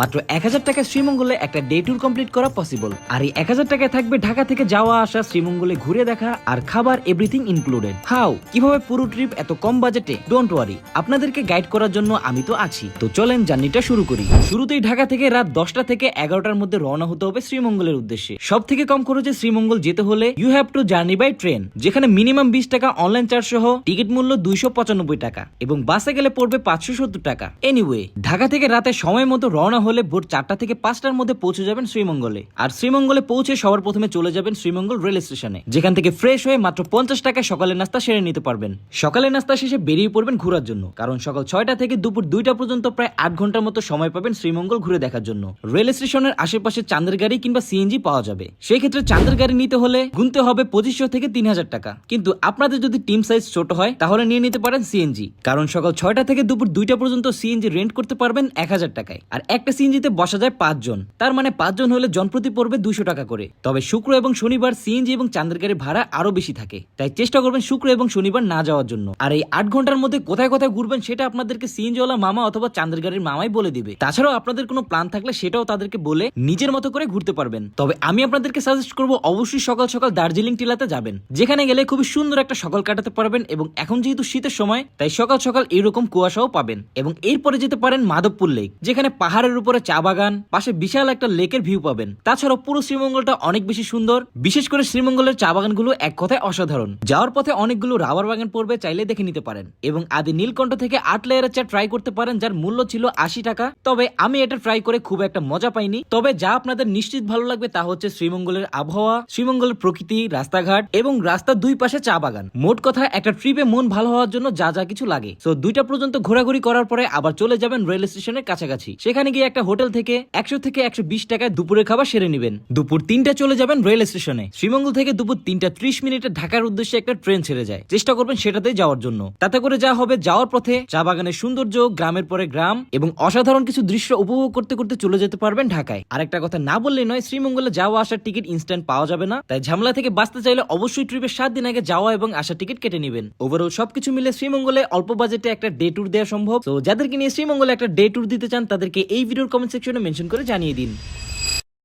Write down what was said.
মাত্র এক হাজার টাকায় শ্রীমঙ্গলে একটা ডে ট্যুর কমপ্লিট করা পসিবল আর এই এক হাজার টাকায় থাকবে ঢাকা থেকে যাওয়া আসা, শ্রীমঙ্গলে ঘুরে দেখা আর খাবার এভরিথিং ইনক্লুডেড হাউ কীভাবে পুরো ট্রিপ এত কম বাজেটে ডোন্ট ওয়ারি আপনাদেরকে গাইড করার জন্য আমি তো আছি। তো চলেন জার্নিটা শুরু করি। শুরুতেই ঢাকা থেকে রাত দশটা থেকে এগারোটার মধ্যে রওনা হতে হবে শ্রীমঙ্গলের উদ্দেশ্যে। সব থেকে কম খরচে শ্রীমঙ্গল যেতে হলে you have to journey by train যেখানে মিনিমাম বিশ টাকা অনলাইন চার্জ সহ টিকিট মূল্য দুইশো পঁচানব্বই টাকা এবং বাসে গেলে পড়বে পাঁচশো সত্তর টাকা। এনিওয়ে ঢাকা থেকে রাতে সময় মতো রওনা হলে ভোর চারটা থেকে পাঁচটার মধ্যে পৌঁছে যাবেন শ্রীমঙ্গলে। আর শ্রীমঙ্গলে পৌঁছে সবার প্রথমে চলে যাবেন শ্রীমঙ্গল রেল স্টেশনে। যেখান থেকে ফ্রেশ হয়ে মাত্র পঞ্চাশ টাকায় সকালের নাস্তা সেরে নিতে পারবেন। সকালের নাস্তা শেষে বেরিয়ে পড়বেন ঘোরার জন্য, কারণ সকাল ছয়টা থেকে দুপুর দুইটা পর্যন্ত প্রায় আট ঘণ্টার মতো সময় পাবেন শ্রীমঙ্গল ঘুরে দেখার জন্য। রেল স্টেশনের আশেপাশে চাঁদের গাড়ি কিংবা সিএনজি পাওয়া যাবে। সেই ক্ষেত্রে চাঁদের গাড়ি নিতে হলে গুনতে হবে পঁচিশশো থেকে তিন হাজার টাকা। কিন্তু আপনাদের যদি টিম সাইজ ছোট হয়, তাহলে নিয়ে নিতে পারেন সিএনজি কারণ সকাল ছয়টা থেকে দুপুর দুইটা পর্যন্ত সিএনজি রেন্ট করতে পারবেন এক হাজার টাকায়। আর একটা সিএনজিতে বসা যায় পাঁচজন। তার মানে পাঁচজন হলে জনপ্রতি পড়বে দুশো টাকা করে। তবে শুক্র এবং শনিবার সিএনজি এবং চাঁদের গাড়ি ভাড়া আরও বেশি থাকে। তাই চেষ্টা করবেন শুক্র এবং শনিবার না যাওয়ার জন্য। আর এই আট ঘণ্টার মধ্যে কোথায় কোথায় ঘুরবেন সেটা আপনাদেরকে সিএনজিওয়ালা মামা অথবা চাঁদের গাড়ির মামাই বলে দিবে। তাছাড়াও আপনাদের কোনো প্ল্যান থাকলে সেটাও তাদেরকে বলে নিজের মতো করে ঘুরতে পারবেন। তবে আমি আপনাদেরকে সাজেস্ট করব অবশ্যই সকাল সকাল দার্জিলিং টিলাতে যাবেন। যেখানে গেলে খুবই সুন্দর একটা সকাল কাটাতে পারবেন এবং এখন যেহেতু শীতের সময়, তাই সকাল সকাল এইরকম কুয়াশাও পাবেন। এবং এরপরে যেতে পারেন মাধবপুর লেক, যেখানে পাহাড়ের উপরে চা বাগান, পাশে বিশাল একটা লেকের ভিউ পাবেন। তাছাড়াও পুরো শ্রীমঙ্গলটা অনেক বেশি সুন্দর। বিশেষ করে শ্রীমঙ্গলের চা বাগানগুলো এক কথায় অসাধারণ। যাওয়ার পথে অনেকগুলো রাবার বাগান পড়বে চাইলে দেখে নিতে পারেন। এবং আদি নীলকণ্ঠ থেকে আট লেয়ারের চা ট্রাই করতে পারেন, যার মূল্য ছিল আশি টাকা। তবে আমি এটা ট্রাই করে খুব একটা মজা পাইনি। তবে যা আপনাদের নিশ্চিত ভালো লাগবে তা হচ্ছে শ্রীমঙ্গলের আবহাওয়া, শ্রীমঙ্গলের প্রকৃতি, রাস্তাঘাট এবং রাস্তার দুই পাশে চা বাগান। মোট কথা, একটা ট্রিপে মন ভালো হওয়ার জন্য যা যা কিছু লাগে। তো দুইটা পর্যন্ত ঘোরাঘুরি করার পরে আবার চলে যাবেন রেল স্টেশনের কাছাকাছি। সেখানে গিয়ে একটা হোটেল থেকে একশো থেকে একশো বিশ টাকায় দুপুরের খাবার সেরে নেবেন। দুপুর তিনটা চলে যাবেন রেল স্টেশনে। শ্রীমঙ্গল থেকে দুপুর তিনটা ত্রিশ মিনিটে ঢাকার উদ্দেশ্যে একটা ট্রেন ছেড়ে যায়। চেষ্টা করবেন সেটাতে যাওয়ার জন্য। তাতে করে যা হবে যাওয়ার পথে চা বাগানের সৌন্দর্য, গ্রামের পরে গ্রাম এবং অসাধারণ কিছু দৃশ্য উপভোগ করতে করতে চলে যেতে পারবেন ঢাকায়। আরেকটা কথা না বললে নয়, শ্রীমঙ্গলে যাওয়া আসার টিকিট ইনস্ট্যান্ট পাওয়া যাবে না। তাই ঝামেলা থেকে বাঁচতে চাইলে অবশ্যই ট্রিপের সাত দিন আগে যাওয়া এবং আসার টিকিট কেটে নেবেন। ওভারঅল সবকিছু মিলে শ্রীমঙ্গলে অল্প বাজেটে একটা ডে ট্যুর দেওয়া সম্ভব। তো যাদেরকে নিয়ে শ্রীমঙ্গলে একটা ডে ট্যুর দিতে চান, তাদেরকে এই ভিডিওর কমেন্ট সেকশনে মেনশন করে জানিয়ে দিন।